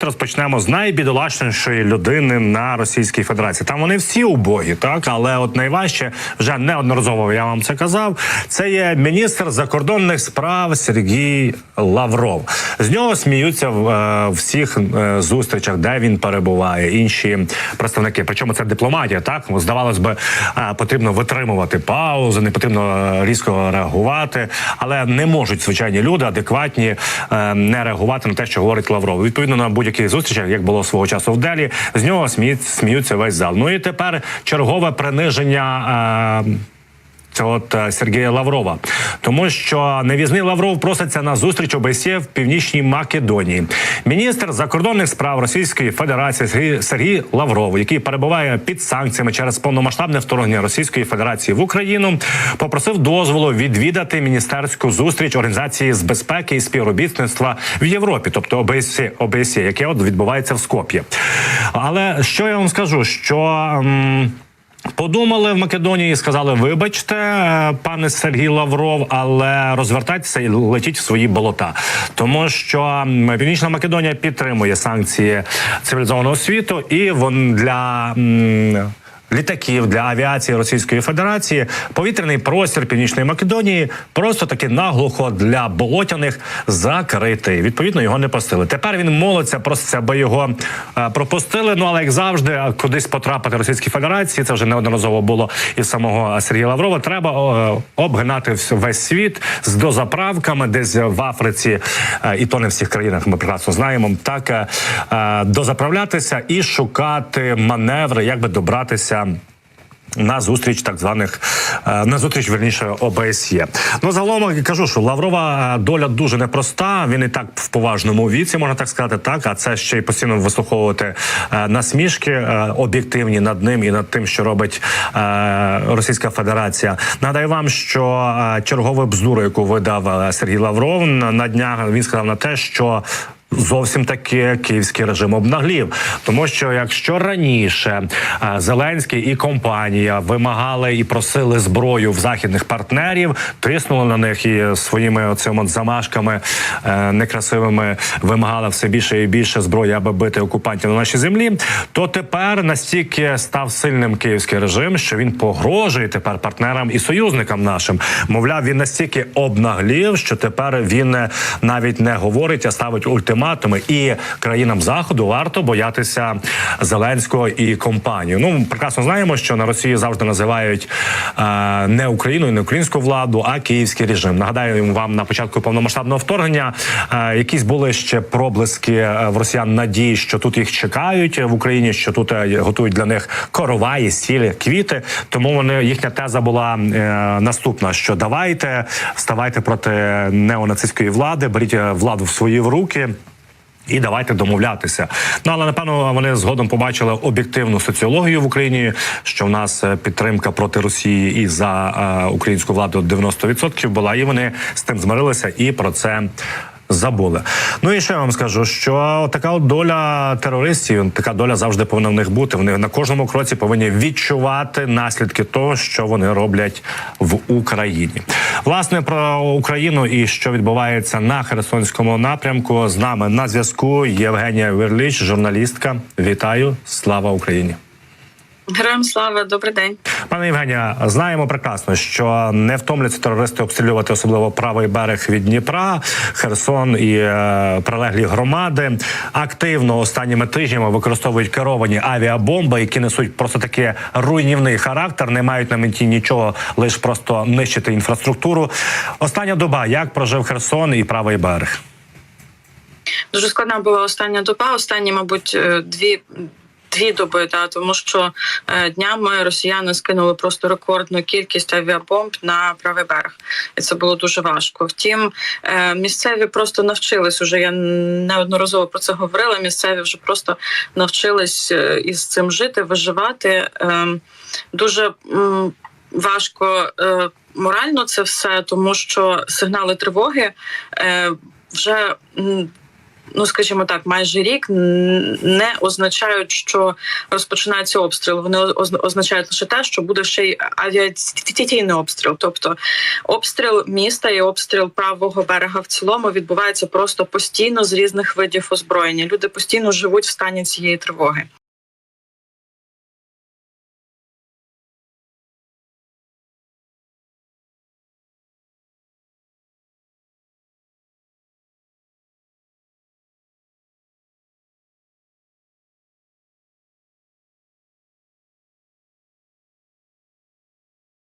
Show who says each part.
Speaker 1: Розпочнемо з найбідолашнішої людини на Російській Федерації. Там вони всі убогі, так але от найважче вже неодноразово я вам це казав. Це є міністр закордонних справ Сергій Лавров. З нього сміються в е, всіх е, зустрічах, де він перебуває. Інші представники. Причому це дипломатія. Так здавалось би, е, потрібно витримувати паузу, не потрібно е, різко реагувати, але не можуть звичайні люди адекватні е, не реагувати на те, що говорить Лавров. Відповідно на будь-яких зустрічах, як було свого часу в Делі, з нього сміють, сміються весь зал. Ну і тепер чергове приниження. Е, от е, Сергія Лаврова, тому що невізний Лавров проситься на зустріч ОБСЄ в північній Македонії. Міністр закордонних справ Російської Федерації Сергій, Сергій Лавров, який перебуває під санкціями через повномасштабне вторгнення Російської Федерації в Україну, попросив дозволу відвідати міністерську зустріч організації з безпеки і співробітництва в Європі, тобто ОБСЄ, ОБСЄ яке от відбувається в Скоп'ї. Але що я вам скажу? Що м, Подумали в Македонії, і сказали: вибачте, е, пане Сергій Лавров, але розвертайтеся і летіть в свої болота, тому що Північна Македонія підтримує санкції цивілізованого світу, і вон для. Літаків для авіації Російської Федерації повітряний простір Північної Македонії просто таки наглухо для болотяних закритий. Відповідно, його не пустили. Тепер він молиться, проситься, аби його е, пропустили. Ну але як завжди, е, кудись потрапити Російській Федерації. Це вже неодноразово було і самого Сергія Лаврова. Треба е, обгинати весь світ з дозаправками, десь в Африці, і то не в всіх країнах. Ми прекрасно знаємо. Так дозаправлятися і шукати маневри, як би добратися. На зустріч так званих е, на зустріч верніше ОБСЄ. Ну загалом кажу, що Лаврова е, доля дуже непроста. Він і так в поважному віці, можна так сказати, так. А це ще й постійно вислуховувати е, насмішки об'єктивні над ним і над тим, що робить Російська Федерація. Нагадаю вам, що е, чергову бздуру, яку видав Сергій Лавров на днях, він сказав на те, що Зовсім таки київський режим обнаглів, тому що якщо раніше е, Зеленський і компанія вимагали і просили зброю в західних партнерів, тиснули на них і своїми оцими замашками е, некрасивими вимагали все більше і більше зброї, аби бити окупантів на нашій землі, то тепер настільки став сильним київський режим, що він погрожує тепер партнерам і союзникам нашим. Мовляв, він настільки обнаглів, що тепер він е, навіть не говорить, а ставить ультиматуми. І країнам заходу варто боятися Зеленського і компанію. Ну прекрасно знаємо, що на Росії завжди називають е, не Україну, не українську владу, а київський режим. Нагадаю вам на початку повномасштабного вторгнення е, якісь були ще проблиски е, в росіян надії, що тут їх чекають в Україні, що тут е, готують для них короваї, сілі, квіти. Тому вони їхня теза була е, наступна: що давайте ставайте проти неонацистської влади, беріть е, владу в свої руки. І давайте домовлятися. Ну але напевно вони згодом побачили об'єктивну соціологію в Україні, що в нас е, підтримка проти Росії і за е, українську владу 90% була, і вони з тим змирилися і про це. Забули. Ну і ще я вам скажу, що така от доля терористів, така доля завжди повинна в них бути. Вони на кожному кроці повинні відчувати наслідки того, що вони роблять в Україні. Власне про Україну і що відбувається на Херсонському напрямку. З нами на зв'язку Євгенія Верліч, журналістка. Вітаю! Слава Україні!
Speaker 2: Героям слава, добрий день.
Speaker 1: Пане Євгенія, знаємо прекрасно, що не втомляться терористи обстрілювати особливо правий берег від Дніпра, Херсон і е, прилеглі громади. Активно останніми тижнями використовують керовані авіабомби, які несуть просто таки руйнівний характер, не мають на меті нічого, лише просто нищити інфраструктуру. Остання доба як прожив Херсон і правий берег.
Speaker 2: Дуже складна була остання доба. Останні, мабуть, е, дві. Дві доби, та тому що е, днями росіяни скинули просто рекордну кількість авіабомб на правий берег, і це було дуже важко. Втім, е, місцеві просто навчились уже. Я неодноразово про це говорила. Місцеві вже просто навчились е, із цим жити, виживати. Дуже важко морально це все, тому що сигнали тривоги вже. Ну скажімо так, майже рік не означають, що розпочинається обстріл. Вони оз- означають лише те, що буде ще й авіаційний обстріл. Тобто обстріл міста і обстріл правого берега в цілому відбувається просто постійно з різних видів озброєння. Люди постійно живуть в стані цієї тривоги.